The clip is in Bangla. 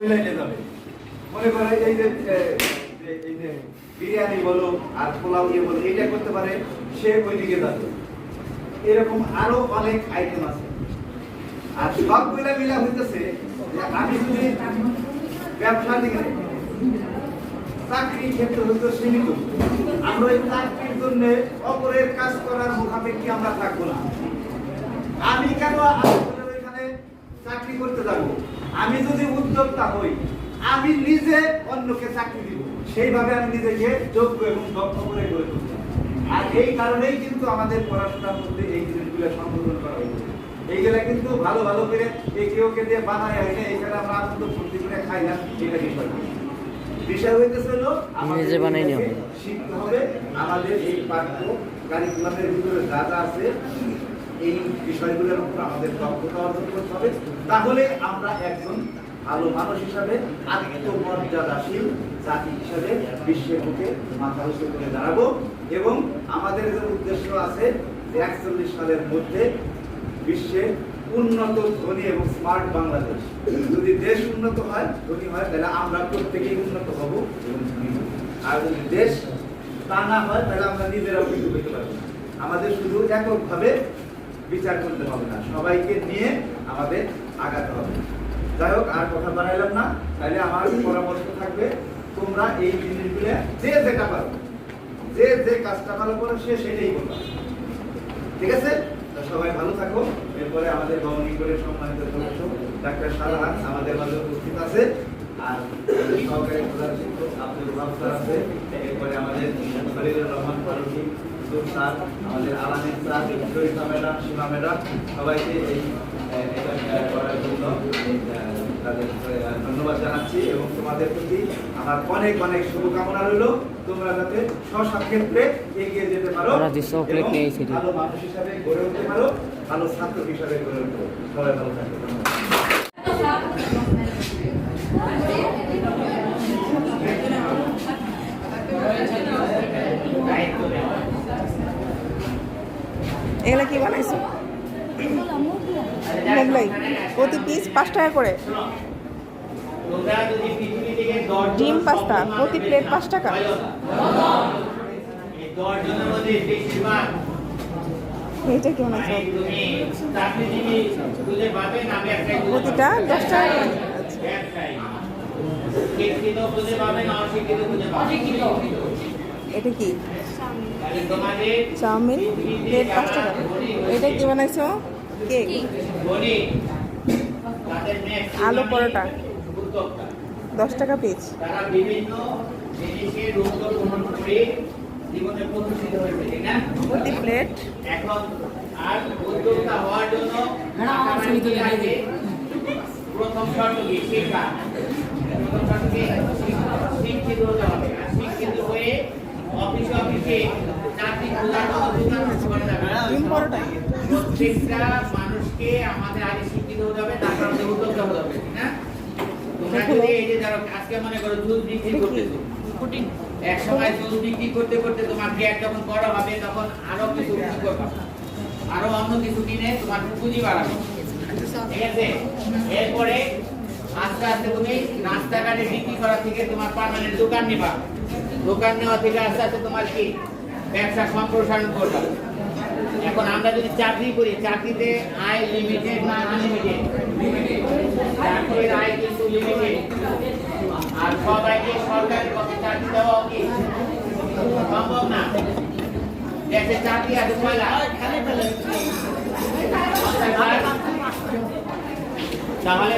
মনে করো এই যে বিরিয়ানি বলো আর পোলাও ইয়ে বলো এটা করতে পারে, সে ওইদিকে যাবে। এরকম আরও অনেক আইটেম আছে। আর সব মিলা মিলা হইতেছে আমি যদি ব্যবসা দিকে চাকরি ক্ষেত্রে হয়তো সীমিত। আমরা এই চাকরির জন্য অপরের কাজ করার মুখাপেক্ষি আমরা থাকব না। আমি কেন চাকরি করতে যাব। আমি যদি উদ্যোক্তা হই আমি নিজে অন্যকে চাকরি দিব। সেইভাবে আমি নিজেকে যোগ্য এবং দক্ষ করে গড়ে তুলব আর এই কারণেই কিন্তু আমাদের পড়াশোনার মধ্যে এই জিনিসগুলো সংশোধন করা হয়েছে। এইগুলা কিন্তু ভালো ভালো করে এই কেউ কে দিয়ে বানায় হয় না এখানে আমরা আনন্দ ফুর্তি করে খাই না এটা না। বিষয় হইতেছে হলো আমাদের শিখতে হবে। আমাদের এই পাঠ্য কারিকুলামের ভিতরে যা যা আছে এই বিষয়গুলোর উপর আমাদের দক্ষতা অর্জন করতে হবে। তাহলে আমরা একজন ভালো মানুষ হিসাবে, আত্মমর্যাদাশীল জাতি হিসাবে বিশ্বের বুকে মাথা উঁচু করে দাঁড়াবো এবং আমাদের যে উদ্দেশ্য আছে যে একচল্লিশ সালের মধ্যে বিশ্বে উন্নত ধনী এবং স্মার্ট বাংলাদেশ। যদি দেশ উন্নত হয়, ধনী হয়, তাহলে আমরা প্রত্যেকেই উন্নত হব এবং ধনী হব। আর যদি দেশ তা না হয়, তাহলে আমরা নিজেরাও কিন্তু হইতে পারব আমাদের শুধু এককভাবে বিচার করতে হবে না। সবাইকে নিয়ে আমাদের আগাতে হবে। যাই হোক, আর কথা বাড়াইলাম না। তাহলে আমার পরামর্শ থাকবে, তোমরা এই জিনিসগুলো যে যেটা পারো, যে যে কাজটা ভালো করো, সে সেটাই করবে। ঠিক আছে? সবাই ভালো থাকো। এরপরে আমাদের গভর্নিং করে সম্মানিত সদস্য ডাক্তার সারাহান আমাদের মাঝে উপস্থিত আছে। আর সহকারী প্রধান শিক্ষক আব্দুল আছে। এরপরে আমাদের খলিলুর রহমান ফারুকি। সুর স্যার আমাদের Alamin sir Sharifa madam Seema madam সবাইকে এই এটা করার জন্য তাদের ধন্যবাদ জানাচ্ছি এবং তোমাদের প্রতি আমার অনেক অনেক শুভকামনা রইল তোমরা যাতে স্ব ক্ষেত্রে এগিয়ে যেতে পারো। ভালো মানুষ হিসাবে গড়ে উঠতে পারো ভালো ছাত্র হিসাবে গড়ে উঠতে পারো। সবাই ভালো থাকবে ধন্যবাদ এগুলো কি বানাইছো? মোগলাই। প্রতি পিস পাঁচ টাকা করে। ডিম পাস্তা প্রতি প্লেট পাঁচ টাকা। এইটা কেমন আছে প্রতিটা দশ টাকা করে। এটা কি? চাউমিন? প্লেট পাঁচ টাকা এটা কি বানাইছো? কেক। আলু পরোটা। দশ টাকা পিস প্রতি প্লেট প্রথম শর্ত কি? শিক্ষা। প্রথম শর্ত কি? শিক্ষিত হতে হবে আর শিক্ষিত হয়ে অফিসে অফিসে চাকরি খোঁজার জন্য দোকান বসে করা যাবে না। ডিম পরোটা প্রত্যেকটা মানুষকে আমাদের আগে শিক্ষিত হতে হবে তারপর আমাদের উদ্যোক্তা হতে হবে না তোমরা যদি এই যে ধরো আজকে মনে করো দুধ বিক্রি করতেছো। এক সময় দুধ বিক্রি করতে করতে তোমার গ্যাস যখন বড় হবে তখন আরও কিছু কিছু করবে? আরও অন্য কিছু কিনে তোমার পুঁজি বাড়াবে। ঠিক আছে? এরপরে আস্তে আস্তে তুমি রাস্তাঘাটে বিক্রি করা থেকে তোমার পার্মানেন্ট দোকান নিবা। দোকান নেওয়া থেকে আস্তে আস্তে তোমার কি? ব্যবসা সম্প্রসারণ করবা। এখন আমরা যদি চাকরি করি, চাকরিতে আয় লিমিটেড না আনলিমিটেড চাকরির আয় কিন্তু লিমিটেড আর সবাইকে সরকারি পথে চাকরি দেওয়া কি সম্ভব না? দেশে চাকরি আছে কয়লা তাহলে